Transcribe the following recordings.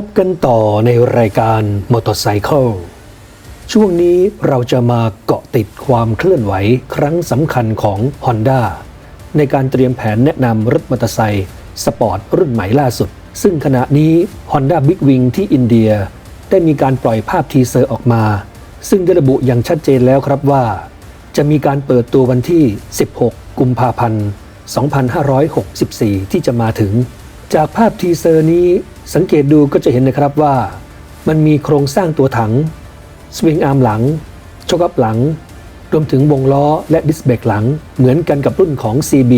พบกันต่อในรายการ Motorcycle ช่วงนี้เราจะมาเกาะติดความเคลื่อนไหวครั้งสำคัญของ Honda ในการเตรียมแผนแนะนำรถมอเตอร์ไซค์สปอร์ตรุ่นใหม่ล่าสุด ซึ่งขณะนี้ Honda Big Wing ที่อินเดีย ได้มีการปล่อยภาพทีเซอร์ออกมา ซึ่งได้ระบุอย่างชัดเจนแล้วครับว่า จะมีการเปิดตัววันที่ 16 กุมภาพันธ์ 2564 ที่จะมาถึง จากภาพทีเซอร์นี้สังเกตดูก็จะเห็นนะครับว่ามันมีโครงสร้างตัวถัง สวิงอาร์มหลังชกอัพหลัง รวมถึงวงล้อและดิสเบรกหลัง เหมือนกันกับรุ่นของ CB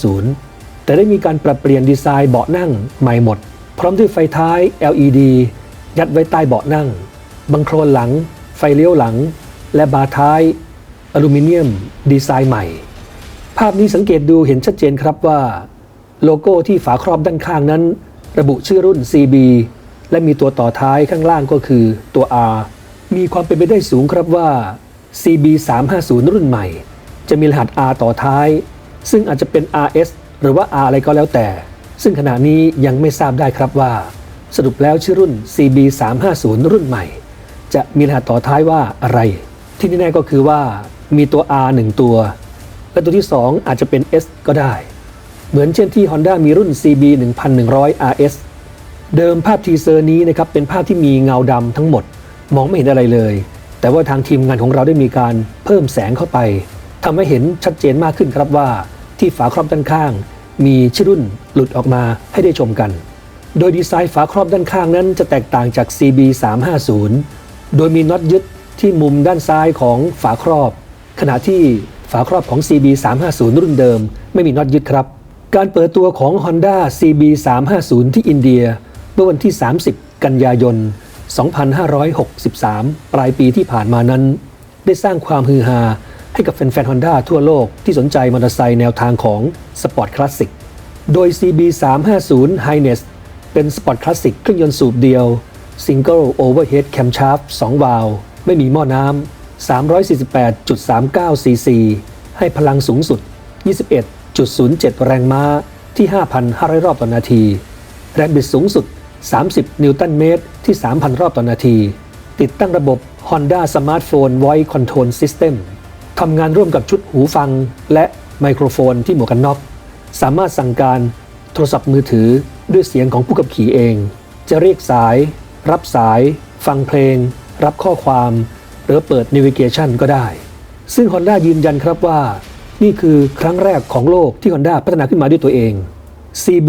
350แต่ได้มีการปรับเปลี่ยนดีไซน์เบาะนั่งใหม่หมด พร้อมด้วยไฟท้าย LED ยัดไว้ใต้เบาะนั่ง บังโครนหลัง ไฟเลี้ยวหลัง และบาร์ท้าย อลูมิเนียม ดีไซน์ใหม่ ภาพนี้สังเกตดูเห็นชัดเจนครับว่า โลโก้ที่ฝาครอบด้านข้างนั้น ระบุชื่อรุ่น CB และมีตัวต่อท้ายข้างล่างก็คือตัว R มีความเป็นไปได้สูงครับว่า CB 350รุ่นใหม่ จะมีรหัส R ต่อท้าย ซึ่งอาจจะเป็น RS หรือว่า R อะไรก็แล้วแต่ ซึ่งขณะนี้ยังไม่ทราบได้ครับว่า สรุปแล้วชื่อรุ่น CB 350รุ่นใหม่ จะมีรหัสต่อท้ายว่าอะไร ที่แน่ๆก็คือว่ามีตัว R 1 ตัว และตัวที่ 2 อาจจะเป็น S ก็ได้ เหมือนเช่นที่ Honda มีรุ่น CB 1100 RS เดิมภาพทีเซอร์นี้นะครับเป็นภาพที่มีเงาดำทั้งหมด มองไม่เห็นอะไรเลย แต่ว่าทางทีมงานของเราได้มีการเพิ่มแสงเข้าไปทำให้เห็นชัดเจนมากขึ้นครับว่า ที่ฝาครอบด้านข้าง มีชื่อรุ่นหลุดออกมาให้ได้ชมกัน โดยดีไซน์ฝาครอบด้านข้างนั้นจะแตกต่างจาก CB 350โดยมีน็อตยึดที่มุมด้านซ้ายของฝาครอบ ขณะที่ฝาครอบของ CB 350รุ่นเดิม ไม่มีน็อตยึดครับ การเปิดตัวของ Honda CB 350ที่อินเดีย เมื่อวันที่ 30 กันยายน 2563 ปลายปีที่ผ่านมานั้น ได้สร้างความฮือฮาให้กับแฟนๆ Honda ทั่วโลกที่สนใจมอเตอร์ไซค์แนวทางของสปอร์ตคลาสสิก โดย CB 350 Highness เป็นสปอร์ตคลาสสิกเครื่องยนต์สูบเดียว Single Overhead Camshaft 2 วาล์วไม่มีหม้อน้ำ348.39 cc ให้พลังสูงสุด 21 21.07 แรงม้าที่ 5,500 รอบต่อนาที แรงบิดสูงสุด 30 นิวตันเมตรที่ 3,000 รอบต่อนาที ติดตั้งระบบ Honda Smartphone Voice Control System ทำงานร่วมกับชุดหูฟัง และไมโครโฟนที่หมวกกันน็อก สามารถสั่งการโทรศัพท์มือถือด้วยเสียงของผู้ขับขี่เอง จะเรียกสาย รับสาย ฟังเพลง รับข้อความ หรือเปิด Navigation ก็ได้ ซึ่ง Honda ยืนยันครับว่า นี่คือครั้งแรกของโลกที่ Honda พัฒนาขึ้นมาด้วยตัวเอง CB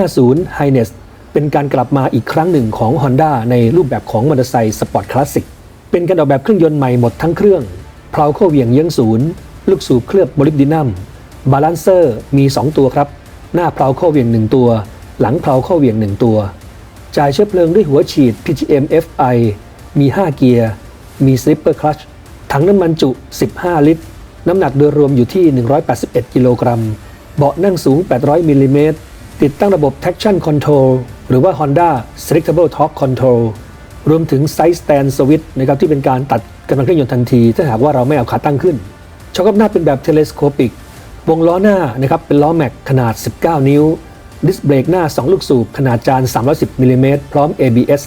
350 h i n e s s เป็นการกลับมาอีกครั้งหนึ่งของ Honda ในรูปแบบของมอเตอร์ไซค์สปอร์ตคลาสสิก เป็นการออกแบบเครื่องยนต์ใหม่หมดทั้งเครื่องเพลาเข้าเหวี่ยงเยื้องศูนย์ ลูกสูบเคลือบโมลิบดินัมบาลานเซอร์มี 2 ตัวครับ หน้าเพลาเข้าเหวี่ยง 1 ตัว หลังเพลาเข้าเหวี่ยง 1 ตัว จ่ายเชื้อเพลิงด้วยหัวฉีด PGM FI มี 5 เกียร์ มีสลิปเปอร์คลัช ถังน้ำมันจุ 15 ลิตร น้ำหนักโดยรวมอยู่ที่ 181 กิโลกรัม เบาะนั่งสูง 800 มิลลิเมตร ติดตั้งระบบ traction control หรือว่า Honda Selectable Torque Control รวมถึง Side Stand Switch นะครับที่เป็นการตัดกำลังเครื่องยนต์ทันที ถ้าหากว่าเราไม่เอาขาตั้งขึ้นช็อคอัพหน้าเป็นแบบ Telescopic วงล้อหน้านะครับเป็นล้อแม็กขนาด 19 นิ้ว ดิสเบรกหน้า 2 ลูกสูบ ขนาดจาน 310มิลลิเมตรพร้อม ABS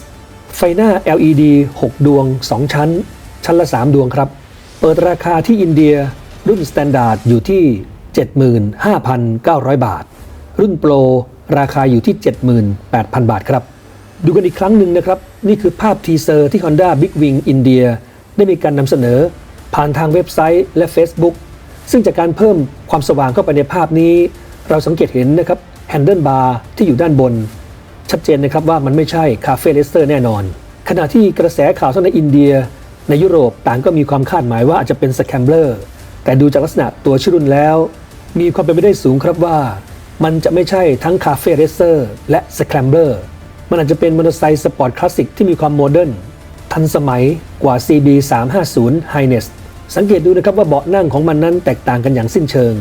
ไฟหน้า LED 6 ดวง 2 ชั้น ชั้นละ 3 ดวงครับ เปิดราคาที่อินเดีย รุ่นสแตนดาร์ดอยู่ที่ 75,900 บาท รุ่นโปรราคาอยู่ที่ 78,000 บาทครับ ดูกันอีกครั้งหนึ่งนะครับ นี่คือภาพทีเซอร์ที่ Honda Big Wing อินเดียได้มีการนำเสนอ ผ่านทางเว็บไซต์และ Facebook ซึ่งจากการเพิ่มความสว่างเข้าไปในภาพนี้ เราสังเกตเห็นนะครับแฮนเดิลบาร์ที่อยู่ด้านบน ชัดเจนนะครับว่ามันไม่ใช่คาเฟ่เลสเตอร์แน่นอน ขณะที่กระแสข่าวทั้งในอินเดีย ในยุโรปต่างก็มีความคาดหมายว่าอาจจะเป็นสแคมเบอร์ แต่ดูจากลักษณะตัวชื่อรุ่นแล้ว มีความเป็นไปได้สูงครับว่า มันจะไม่ใช่ทั้งคาเฟ่เรสเซอร์และสแคมเบอร์มันอาจจะเป็นมอเตอร์ไซค์สปอร์ตคลาสสิกที่มีความโมเดิร์นทันสมัยกว่า CB 350 Highness สังเกตดูนะครับว่าเบาะนั่งของมันนั้นแตกต่างกันอย่างสิ้นเชิง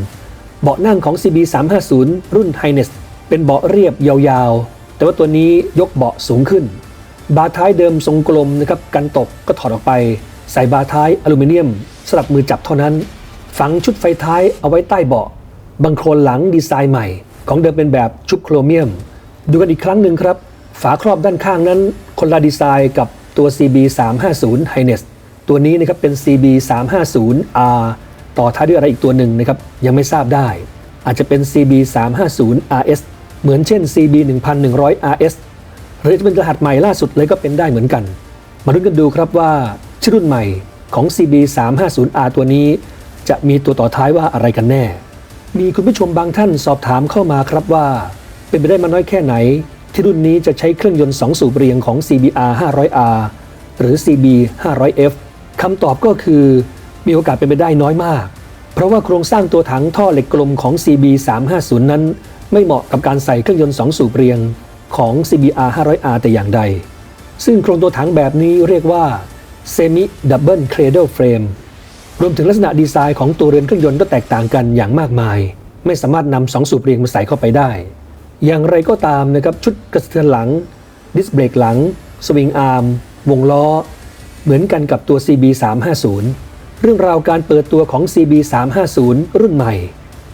เบาะนั่งของ CB 350รุ่น Highness เป็นเบาะเรียบยาวๆ แต่ว่าตัวนี้ยกเบาะสูงขึ้น บาท้ายเดิมทรงกลมนะครับกันตกก็ถอดออกไป ใส่บาท้ายอลูมิเนียมสลับมือจับเท่านั้น ฝังชุดไฟท้ายเอาไว้ใต้เบาะ บังโคลนหลังดีไซน์ใหม่ ของเดิมเป็นแบบชุบโครเมียม ดูกันอีกครั้งหนึ่งครับ ฝาครอบด้านข้างนั้น คนละดีไซน์กับตัว CB 350 h i n e s s ตัวนี้นะครับเป็น CB 350 R ต่อท้ายด้วยอะไรอีกตัวหนึ่งนะครับ ยังไม่ทราบได้ อาจจะเป็น CB 350 RS เหมือนเช่น CB 1100 RS หรือจะเป็นรหัสใหม่ล่าสุดเลยก็เป็นได้เหมือนกัน มาลุ้นกันดูครับว่าชื่อรุ่นใหม่ของ CB 350R ตัวนี้ จะมีตัวต่อท้ายว่าอะไรกันแน่ มีคุณผู้ชมบางท่านสอบถามเข้ามาครับว่า เป็นไปได้มาน้อยแค่ไหน ที่รุ่นนี้จะใช้เครื่องยนต์ 2 สูบเรียงของ CBR 500R หรือ CB 500F คำตอบก็คือ มีโอกาสเป็นไปได้น้อยมาก เพราะว่าโครงสร้างตัวถังท่อเหล็กกลมของ CB 350นั้น ไม่เหมาะกับการใส่เครื่องยนต์ 2 สูบเรียงของ CBR 500R แต่อย่างใด ซึ่งโครงตัวถังแบบนี้เรียกว่า Semi Double Cradle Frame รวมถึงลักษณะดีไซน์ของตัวเรือนเครื่องยนต์ก็แตกต่างกันอย่างมากมาย ไม่สามารถนำสองสูบเรียงมาใส่เข้าไปได้ อย่างไรก็ตามนะครับชุดกระเทือนหลัง ดิสเบรกหลัง สวิงอาร์ม วงล้อ เหมือนกันกับตัว CB 350เรื่องราวการเปิดตัวของ CB 350รุ่นใหม่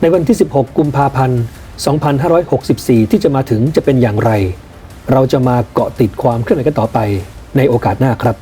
ในวันที่ 16 กุมภาพันธ์ 2564 ที่จะมาถึงจะเป็นอย่างไร เราจะมาเกาะติดความเคลื่อนไหวกันต่อไปในโอกาสหน้าครับ